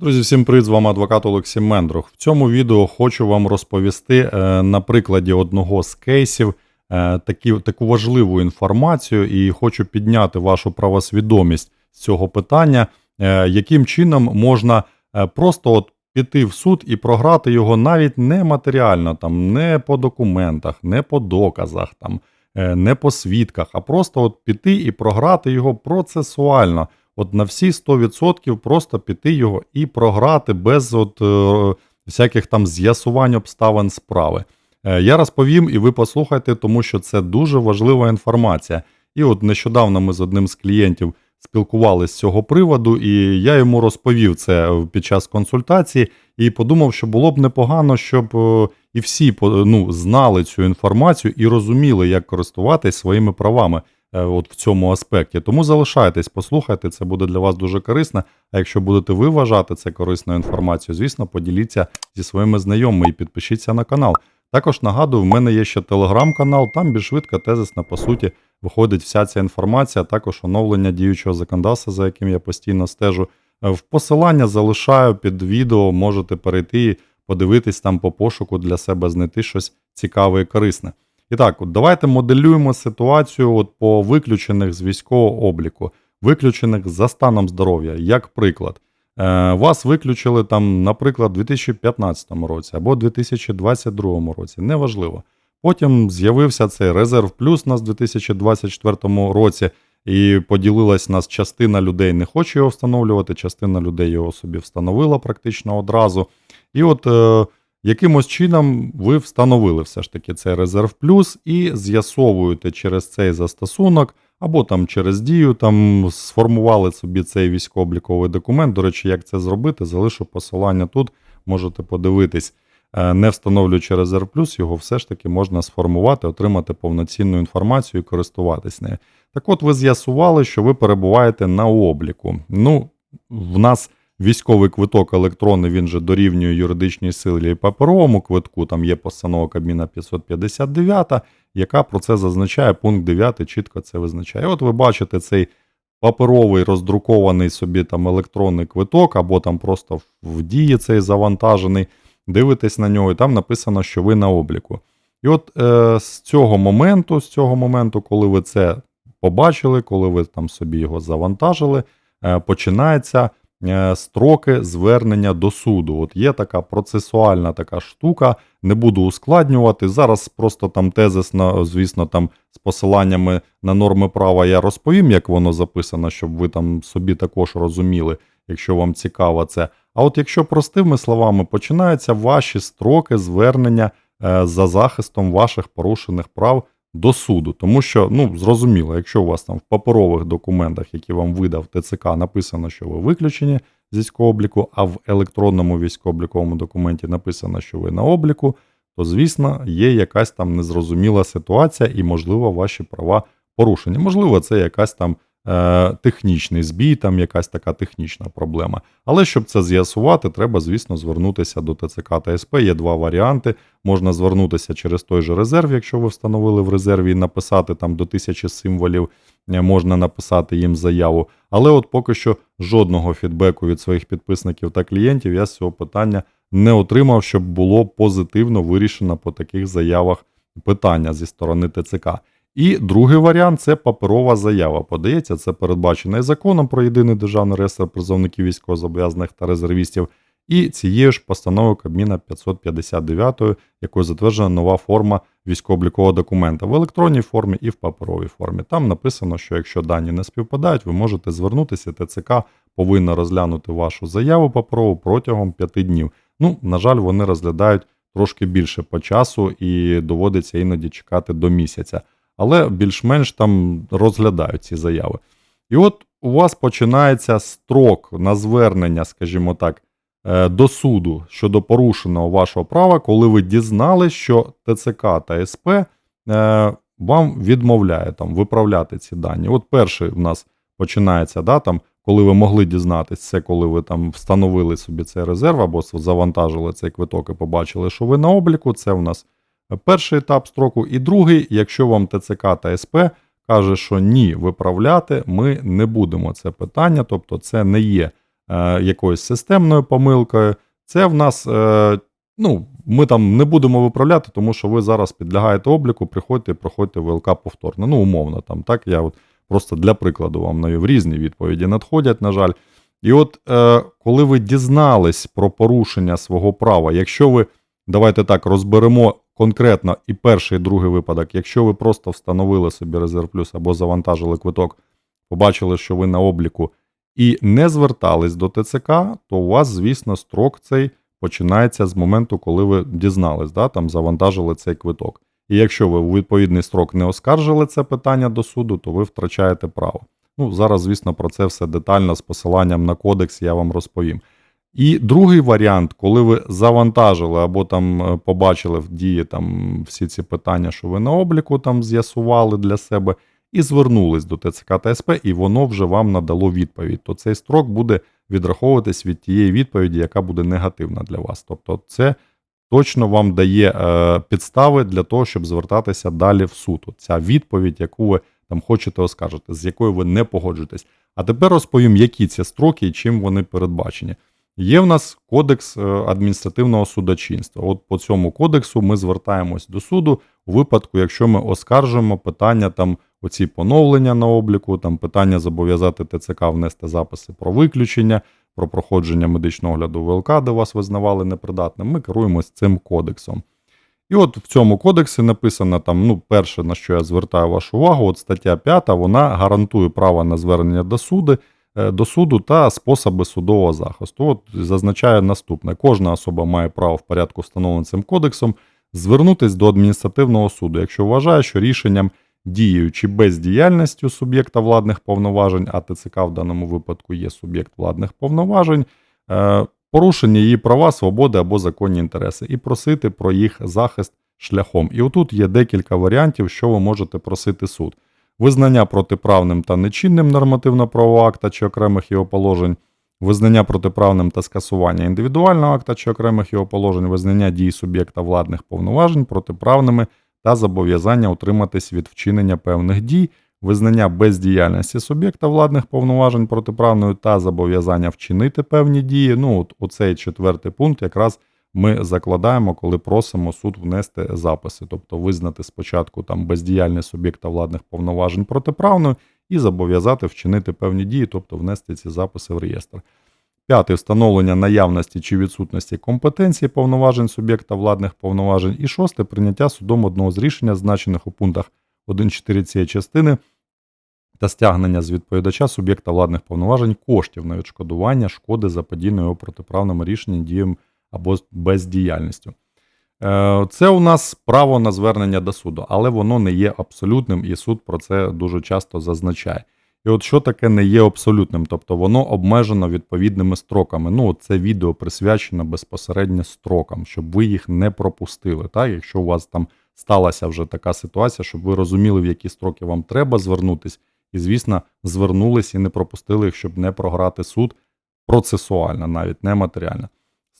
Друзі, всім привіт, з вами адвокат Олексій Мендрух. В цьому відео хочу вам розповісти е, на прикладі одного з кейсів е, такі, таку важливу інформацію і хочу підняти вашу правосвідомість з цього питання, е, яким чином можна просто от піти в суд і програти його навіть не матеріально, там, не по документах, не по доказах, там, не по свідках, а просто от піти і програти його процесуально. От на всі 100% просто піти його і програти без от, е, всяких там з'ясувань обставин справи. Е, я розповім, і ви послухайте, тому що це дуже важлива інформація. І от нещодавно ми з одним з клієнтів спілкувалися з цього приводу, і я йому розповів це під час консультації, і подумав, що було б непогано, щоб е, і всі ну, знали цю інформацію і розуміли, як користуватись своїми правами от в цьому аспекті. Тому залишайтесь, послухайте, це буде для вас дуже корисно. А якщо будете ви вважати це корисною інформацією, звісно, поділіться зі своїми знайомими і підпишіться на канал. Також нагадую, в мене є ще телеграм-канал, там більш швидко, тезисно, по суті, виходить вся ця інформація, також оновлення діючого законодавства, за яким я постійно стежу. Е, В посилання залишаю під відео, можете перейти, і подивитись там по пошуку для себе, знайти щось цікаве і корисне. І так, от давайте моделюємо ситуацію от по виключених з військового обліку, виключених за станом здоров'я, як приклад. Е, Вас виключили там, наприклад, у 2015 році або 2022 році, неважливо. Потім з'явився цей резерв плюс у нас у 2024 році, і поділилась нас частина людей не хоче його встановлювати, частина людей його собі встановила практично одразу. І от е, якимось чином ви встановили все ж таки цей резерв плюс і з'ясовуєте через цей застосунок або там через дію, там сформували собі цей військово-обліковий документ. До речі, як це зробити, залишу посилання тут, можете подивитись. Е, Не встановлюючи резерв плюс, його все ж таки можна сформувати, отримати повноцінну інформацію і користуватись нею. Так от ви з'ясували, що ви перебуваєте на обліку. Ну, в нас військовий квиток електронний, він же дорівнює юридичній силі і паперовому квитку. Там є постанова Кабміна 559, яка про це зазначає. Пункт 9 чітко це визначає. От ви бачите цей паперовий роздрукований собі там електронний квиток, або там просто в дії цей завантажений. Дивитесь на нього, і там написано, що ви на обліку. І от е, з цього моменту, з цього моменту, коли ви це побачили, коли ви там собі його завантажили, е, починається строки звернення до суду. От є така процесуальна така штука, не буду ускладнювати. Зараз просто там тезисно, звісно, там з посиланнями на норми права я розповім, як воно записано, щоб ви там собі також розуміли, якщо вам цікаво це. А от якщо простими словами, починаються ваші строки звернення е, за захистом ваших порушених прав до суду. Тому що, ну, зрозуміло, якщо у вас там в паперових документах, які вам видав ТЦК, написано, що ви виключені з військового обліку, а в електронному військово-обліковому документі написано, що ви на обліку, то, звісно, є якась там незрозуміла ситуація і, можливо, ваші права порушені. Можливо, це якась там е, технічний збій, там якась така технічна проблема. Але щоб це з'ясувати, треба, звісно, звернутися до ТЦК та СП. Є два варіанти. Можна звернутися через той же резерв, якщо ви встановили в резерві, і написати там до тисячі символів, е, можна написати їм заяву. Але от поки що жодного фідбеку від своїх підписників та клієнтів я з цього питання не отримав, щоб було позитивно вирішено по таких заявах питання зі сторони ТЦК. І другий варіант це паперова заява. Подається, це передбачено і законом про єдиний державний реєстр призовників військовозобов'язаних та резервістів, і цією ж постановою Кабміна 559, якою затверджена нова форма військово-облікового документа в електронній формі і в паперовій формі. Там написано, що якщо дані не співпадають, ви можете звернутися. ТЦК повинна розглянути вашу заяву паперову протягом 5 днів. Ну, на жаль, вони розглядають трошки більше по часу і доводиться іноді чекати до місяця але більш-менш там розглядають ці заяви. І от у вас починається строк на звернення, скажімо так, е, до суду щодо порушеного вашого права, коли ви дізнали, що ТЦК та СП е, вам відмовляє там виправляти ці дані. От перший в нас починається, да, там, коли ви могли дізнатися, це коли ви там встановили собі цей резерв або завантажили цей квиток і побачили, що ви на обліку. Це в нас перший етап строку. І другий, якщо вам ТЦК та СП каже, що ні, виправляти ми не будемо це питання, тобто це не є е, якоюсь системною помилкою. Це в нас, е, ну, ми там не будемо виправляти, тому що ви зараз підлягаєте обліку, приходьте і проходьте ВЛК повторно. Ну, умовно, там так. Я от просто для прикладу вам навів різні відповіді надходять, на жаль. І от е, коли ви дізнались про порушення свого права, якщо ви давайте так розберемо конкретно і перший, і другий випадок, якщо ви просто встановили собі резерв плюс або завантажили квиток, побачили, що ви на обліку, і не звертались до ТЦК, то у вас, звісно, строк цей починається з моменту, коли ви дізнались, да, там завантажили цей квиток. І якщо ви у відповідний строк не оскаржили це питання до суду, то ви втрачаєте право. Ну, зараз, звісно, про це все детально з посиланням на кодекс я вам розповім. І другий варіант, коли ви завантажили або там е, побачили в дії там всі ці питання, що ви на обліку там з'ясували для себе, і звернулись до ТЦК та СП, і воно вже вам надало відповідь. То цей строк буде відраховуватись від тієї відповіді, яка буде негативна для вас. Тобто, це точно вам дає е, підстави для того, щоб звертатися далі в суд. Ця відповідь, яку ви там хочете оскаржити, з якою ви не погоджуєтесь. А тепер розповім, які ці строки і чим вони передбачені. Є в нас кодекс е, адміністративного судочинства. От по цьому кодексу ми звертаємось до суду у випадку, якщо ми оскаржуємо питання там оці поновлення на обліку, там питання зобов'язати ТЦК внести записи про виключення, про проходження медичного огляду ВЛК, де вас визнавали непридатним. Ми керуємось цим кодексом. І от в цьому кодексі написано там, ну, перше, на що я звертаю вашу увагу, от стаття 5, вона гарантує право на звернення до суду, до суду та способи судового захисту. От зазначає наступне: кожна особа має право в порядку, встановленим цим кодексом, звернутися до адміністративного суду, якщо вважає, що рішенням дією чи бездіяльністю суб'єкта владних повноважень, а ТЦК в даному випадку є суб'єкт владних повноважень, е, порушення її права, свободи або законні інтереси, і просити про їх захист шляхом. І отут є декілька варіантів, що ви можете просити суд. Визнання протиправним та нечинним нормативно-правового акта чи окремих його положень, визнання протиправним та скасування індивідуального акта чи окремих його положень, визнання дій суб'єкта владних повноважень протиправними та зобов'язання утриматись від вчинення певних дій, визнання бездіяльності суб'єкта владних повноважень протиправною та зобов'язання вчинити певні дії. Ну, от оцей четвертий пункт якраз ми закладаємо, коли просимо суд внести записи, тобто визнати спочатку там бездіяльність суб'єкта владних повноважень протиправною і зобов'язати вчинити певні дії, тобто внести ці записи в реєстр. П'яте встановлення наявності чи відсутності компетенції повноважень суб'єкта владних повноважень. І шосте прийняття судом одного з рішення, зазначених у пунктах 1.4 цієї частини, та стягнення з відповідача суб'єкта владних повноважень коштів на відшкодування шкоди заподійної його протиправним рішенням, дієм або бездіяльністю. Е, Це у нас право на звернення до суду, але воно не є абсолютним, і суд про це дуже часто зазначає. І от що таке не є абсолютним, тобто воно обмежено відповідними строками. Ну, от це відео присвячено безпосередньо строкам, щоб ви їх не пропустили. Так? Якщо у вас там сталася вже така ситуація, щоб ви розуміли, в які строки вам треба звернутись, і, звісно, звернулись і не пропустили їх, щоб не програти суд процесуально, навіть не матеріально.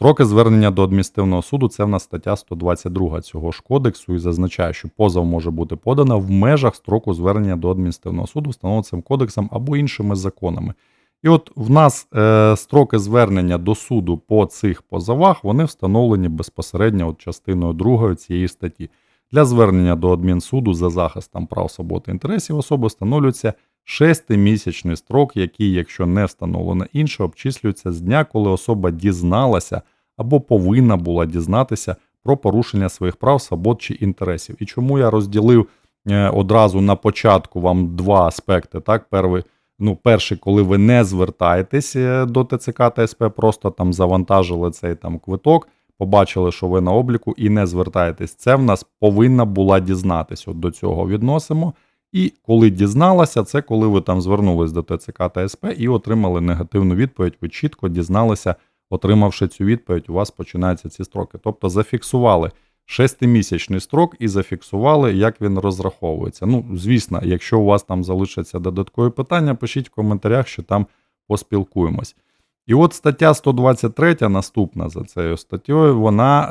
Строки звернення до адміністративного суду це в нас стаття 122 цього ж кодексу і зазначає, що позов може бути подано в межах строку звернення до адміністративного суду, встановленого цим кодексом або іншими законами. І от в нас е, строки звернення до суду по цих позовах вони встановлені безпосередньо от частиною 2 цієї статті. Для звернення до адмінсуду за захистом прав свобод і інтересів особи встановлюється шестимісячний строк, який, якщо не встановлено інше, обчислюється з дня, коли особа дізналася або повинна була дізнатися про порушення своїх прав, свобод чи інтересів. І чому я розділив е, одразу на початку вам два аспекти. Так, перший, ну, перший, коли ви не звертаєтесь е, до ТЦК та СП, просто там завантажили цей там квиток. Побачили, що ви на обліку і не звертаєтесь. Це в нас повинна була дізнатись. От до цього відносимо. І коли дізналася, це коли ви там звернулись до ТЦК та СП і отримали негативну відповідь. Ви чітко дізналися, отримавши цю відповідь, у вас починаються ці строки. Тобто зафіксували шестимісячний строк і зафіксували, як він розраховується. Ну, звісно, якщо у вас там залишаться додаткові питання, пишіть в коментарях, що там поспілкуємось. І от стаття 123, наступна за цією статтєю, вона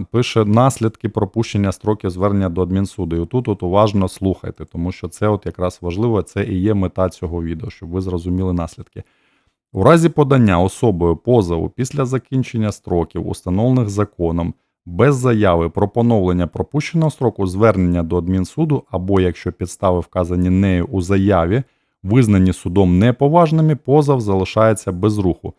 е, пише наслідки пропущення строків звернення до адмінсуду. І отут от уважно слухайте, тому що це от якраз важливо, це і є мета цього відео, щоб ви зрозуміли наслідки. У разі подання особою позову після закінчення строків, установлених законом, без заяви про поновлення пропущеного строку звернення до адмінсуду або якщо підстави вказані нею у заяві, визнані судом неповажними, позов залишається без руху.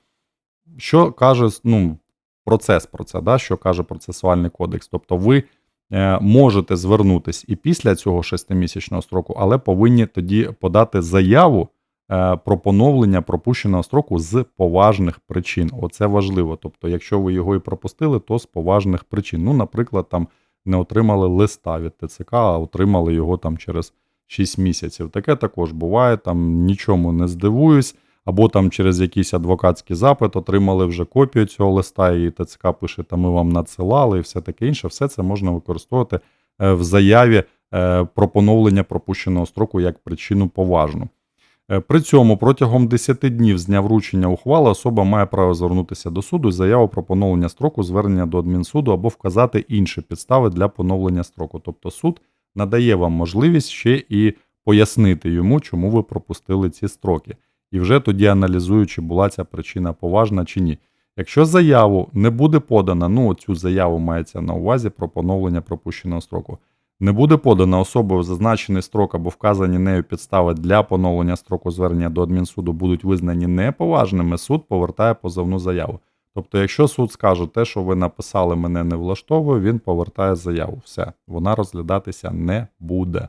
Що каже ну, процес про це, да? що каже процесуальний кодекс? Тобто ви е, можете звернутись і після цього шестимісячного строку, але повинні тоді подати заяву е, про поновлення пропущеного строку з поважних причин. Оце важливо. Тобто, якщо ви його і пропустили, то з поважних причин. Ну, наприклад, там не отримали листа від ТЦК, а отримали його там через 6 місяців. Таке також буває, там нічому не здивуюсь. Або там через якийсь адвокатський запит отримали вже копію цього листа, і ТЦК пише, та ми вам надсилали, і все таке інше. Все це можна використовувати е, в заяві е, про поновлення пропущеного строку як причину поважну. Е, При цьому протягом 10 днів з дня вручення ухвали особа має право звернутися до суду з заявою про поновлення строку, звернення до адмінсуду або вказати інші підстави для поновлення строку. Тобто суд надає вам можливість ще і пояснити йому, чому ви пропустили ці строки. І вже тоді аналізую, чи була ця причина поважна чи ні. Якщо заяву не буде подана, ну цю заяву мається на увазі про поновлення пропущеного строку, не буде подана особою зазначений строк або вказані нею підстави для поновлення строку звернення до адмінсуду будуть визнані неповажними, суд повертає позовну заяву. Тобто, якщо суд скаже, те, що ви написали, мене не влаштовує, він повертає заяву. Все, вона розглядатися не буде.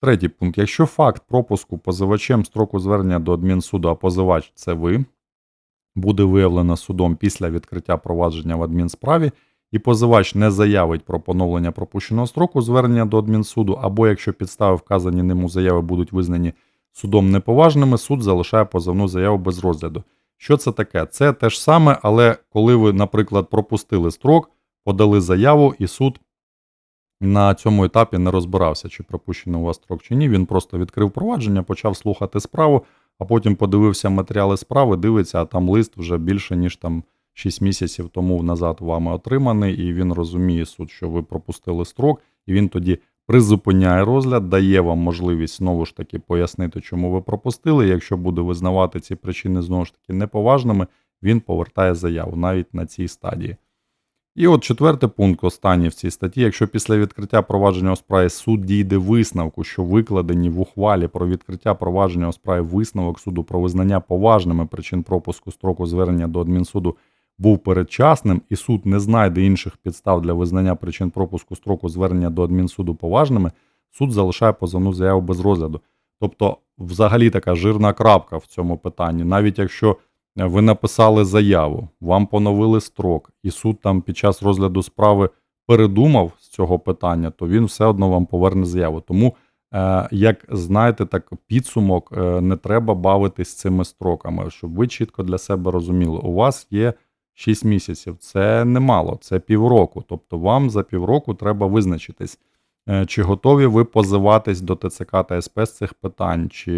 Третій пункт. Якщо факт пропуску позивачем строку звернення до адмінсуду, а позивач це ви, буде виявлено судом після відкриття провадження в адмінсправі, і позивач не заявить про поновлення пропущеного строку звернення до адмінсуду, або якщо підстави вказані ним у заяви будуть визнані судом неповажними, суд залишає позовну заяву без розгляду. Що це таке? Це те ж саме, але коли ви, наприклад, пропустили строк, подали заяву, і суд на цьому етапі не розбирався, чи пропущений у вас строк чи ні. Він просто відкрив провадження, почав слухати справу, а потім подивився матеріали справи, дивиться, а там лист вже більше, ніж там 6 місяців тому назад вами отриманий, і він розуміє суд, що ви пропустили строк, і він тоді призупиняє розгляд, дає вам можливість знову ж таки пояснити, чому ви пропустили. Якщо буде визнавати ці причини знову ж таки неповажними, він повертає заяву навіть на цій стадії. І от четвертий пункт, останній в цій статті. Якщо після відкриття провадження у справі суд дійде висновку, що викладені в ухвалі про відкриття провадження у справі висновок суду про визнання поважними причин пропуску строку звернення до адмінсуду був передчасним, і суд не знайде інших підстав для визнання причин пропуску строку звернення до адмінсуду поважними, суд залишає позовну заяву без розгляду. Тобто, взагалі така жирна крапка в цьому питанні, навіть якщо ви написали заяву, вам поновили строк, і суд там під час розгляду справи передумав з цього питання, то він все одно вам поверне заяву. Тому, е, як знаєте, так підсумок е, не треба бавитись цими строками, щоб ви чітко для себе розуміли, у вас є 6 місяців, це немало, це півроку. Тобто вам за півроку треба визначитись. Е, Чи готові ви позиватись до ТЦК та СП з цих питань, чи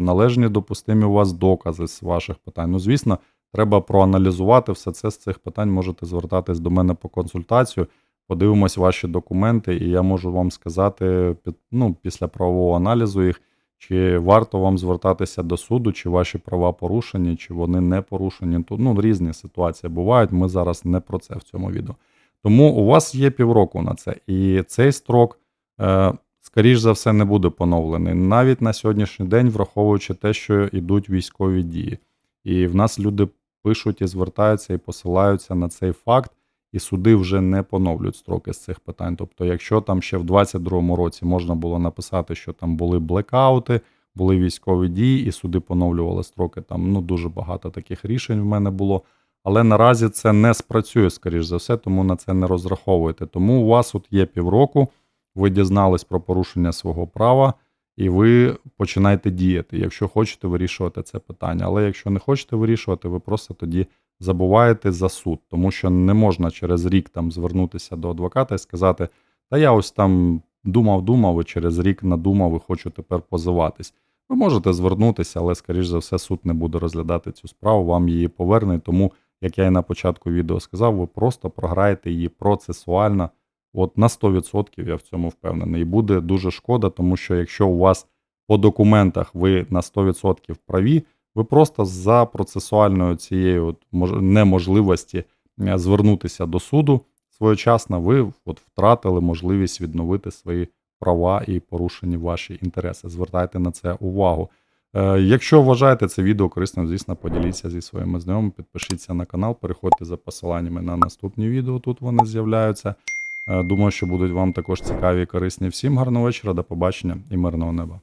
належні допустимі у вас докази з ваших питань? Ну, звісно, треба проаналізувати все це з цих питань. Можете звертатись до мене по консультацію, подивимось ваші документи, і я можу вам сказати ну, після правового аналізу їх, чи варто вам звертатися до суду, чи ваші права порушені, чи вони не порушені. Тут ну, різні ситуації бувають. Ми зараз не про це в цьому відео. Тому у вас є півроку на це, і цей строк е, скоріш за все, не буде поновлений. Навіть на сьогоднішній день, враховуючи те, що йдуть військові дії. І в нас люди пишуть і звертаються і посилаються на цей факт, і суди вже не поновлюють строки з цих питань. Тобто, якщо там ще в 22-му році можна було написати, що там були блекаути, були військові дії, і суди поновлювали строки. Там ну дуже багато таких рішень в мене було. Але наразі це не спрацює, скоріш за все, тому на це не розраховуйте. Тому у вас от є півроку, ви дізнались про порушення свого права, і ви починаєте діяти, якщо хочете вирішувати це питання. Але якщо не хочете вирішувати, ви просто тоді забуваєте за суд, тому що не можна через рік там звернутися до адвоката і сказати: Та я ось там думав, думав, і через рік надумав і хочу тепер позиватись. Ви можете звернутися, але, скоріш за все, суд не буде розглядати цю справу, вам її поверне. Тому, як я і на початку відео сказав, ви просто програєте її процесуально. От на 100% я в цьому впевнений. І буде дуже шкода, тому що якщо у вас по документах ви на 100% праві, ви просто за процесуальною цієї от неможливості е, звернутися до суду своєчасно, ви от втратили можливість відновити свої права і порушені ваші інтереси. Звертайте на це увагу. Е, Якщо вважаєте це відео корисним, звісно, поділіться зі своїми знайомими, підпишіться на канал, переходьте за посиланнями на наступні відео. Тут вони з'являються. Е, Думаю, що будуть вам також цікаві і корисні. Всім гарного вечора, до побачення і мирного неба.